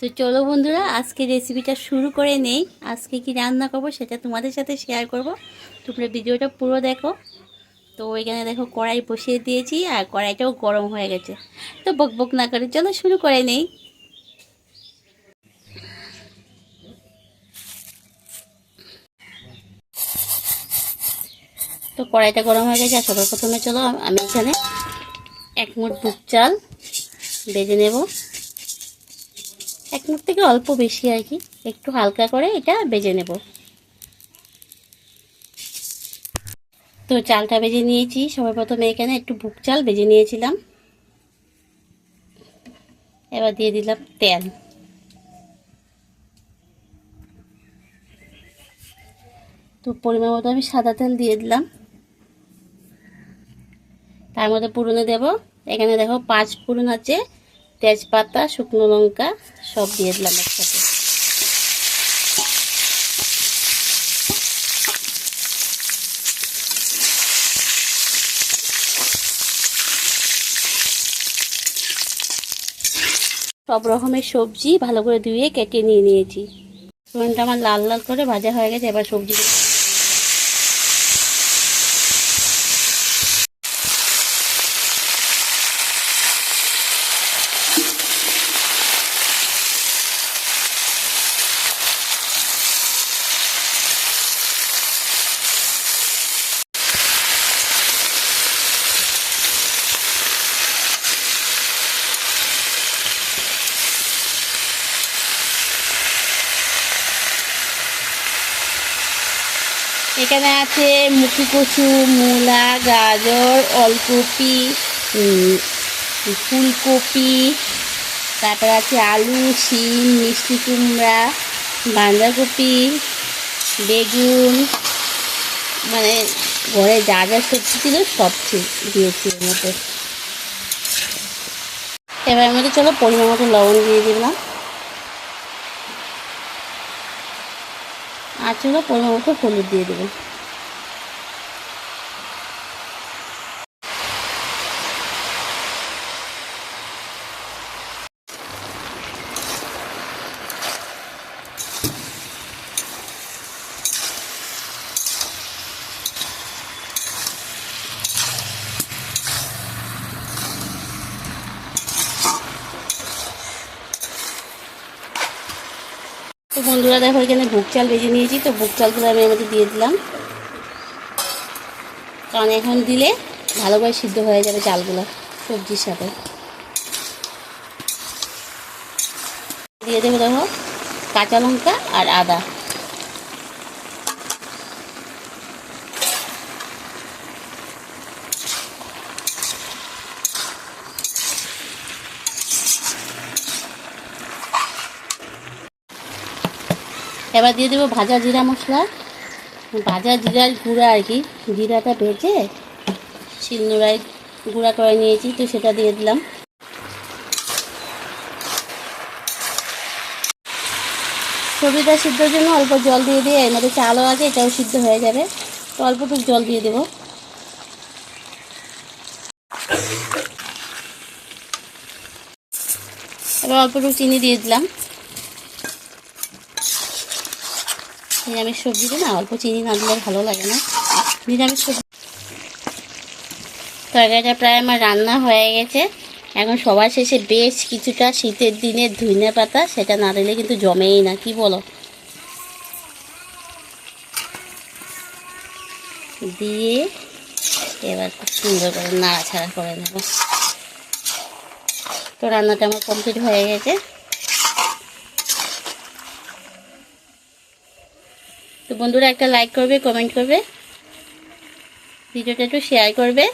তো চলো বন্ধুরা, আজকে রেসিপিটা শুরু করে নেই। আজকে কি রান্না করব সেটা তোমাদের সাথে শেয়ার করব। তোমরা ভিডিওটা পুরো দেখো। তো এখানে দেখো কড়াই বসিয়ে দিয়েছি আর কড়াইটাও গরম হয়ে গেছে। তো বক বক না করে চলো শুরু করে নেই। তো কড়াইটা গরম হয়ে গেছে সবার প্রথমে চলো আমি এখানে এক মুঠ বুক চাল বেজে নেব। এক মুঠ থেকে অল্প বেশি আর কি। একটু হালকা করে এটা বেজে নেব। তো চালটা বেজে নিয়েছি। সবার প্রথমে এখানে একটু বুক চাল বেজে নিয়েছিলাম। এবার দিয়ে দিলাম তেল। তো পরিমাণ মতো আমি সাদা তেল দিয়ে দিলাম। তার মধ্যে পুরনে দেব। এখানে দেখো পাঁচ পুরন আছে। তেজপাতা, শুকনো লঙ্কা, সব দিয়ে দিলাম একসাথে। সব রকমের সবজি ভালো করে ধুয়ে কেটে নিয়ে নিয়েছি। ফোড়নটা আমার লাল লাল করে ভাজা হয়ে গেছে, এবার সবজি এখানে আছে মুখি কচু, মূলা, গাজর, অলকপি ফুলকপি, তারপর আছে আলু, শিম, মিষ্টি কুমড়া, বাঁধাকপি, বেগুন মানে ঘরে যা যা সবজি ছিল সব দিয়েছি এর মধ্যে। এবার মধ্যে চলো পরিমাণ মতো লবণ দিয়ে দিলাম। আর চলো পরিমাণ মতো হলুদ দিয়ে দেবো। তো বন্ধুরা দেখো, এখানে বুক চাল বেজে নিয়েছি। তো বুক চালগুলো আমি মধ্যে দিয়ে দিলাম। কারণ এখন দিলে ভালোভাবে সিদ্ধ হয়ে যাবে চালগুলো সবজির সাথে। দিয়ে দেবো দেখো কাঁচা লঙ্কা আর আদা। এবার দিয়ে দেবো ভাজা জিরা মশলা। ভাজা জিরার গুঁড়া আর কি, জিরাটা ভেজে শিলনোড়ায় গুঁড়া করে নিয়েছি, তো সেটা দিয়ে দিলাম। সবজিটা সিদ্ধর জন্য অল্প জল দিয়ে দিয়ে এর মধ্যে চালও আছে, এটাও সিদ্ধ হয়ে যাবে। তো অল্পটুকু জল দিয়ে দেবো। এবার অল্পটুকু চিনি দিয়ে দিলাম। নিরামিষ সবজিতে না অল্প চিনি না দিলে ভালো লাগে না। নিরামিষ সবজি তরকারিটা প্রায় আমার রান্না হয়ে গেছে। এখন সবার শেষে বেশ কিছুটা শীতের দিনে ধুইনে পাতা, সেটা না দিলে কিন্তু জমেই না, কি বলো? দিয়ে এবার খুব সুন্দর করে নাড়াছাড়া করে নেব। তো রান্নাটা আমার কমপ্লিট হয়ে গেছে। তো বন্ধুরা একটা লাইক করবে কমেন্ট করবে ভিডিওটা একটু শেয়ার করবে।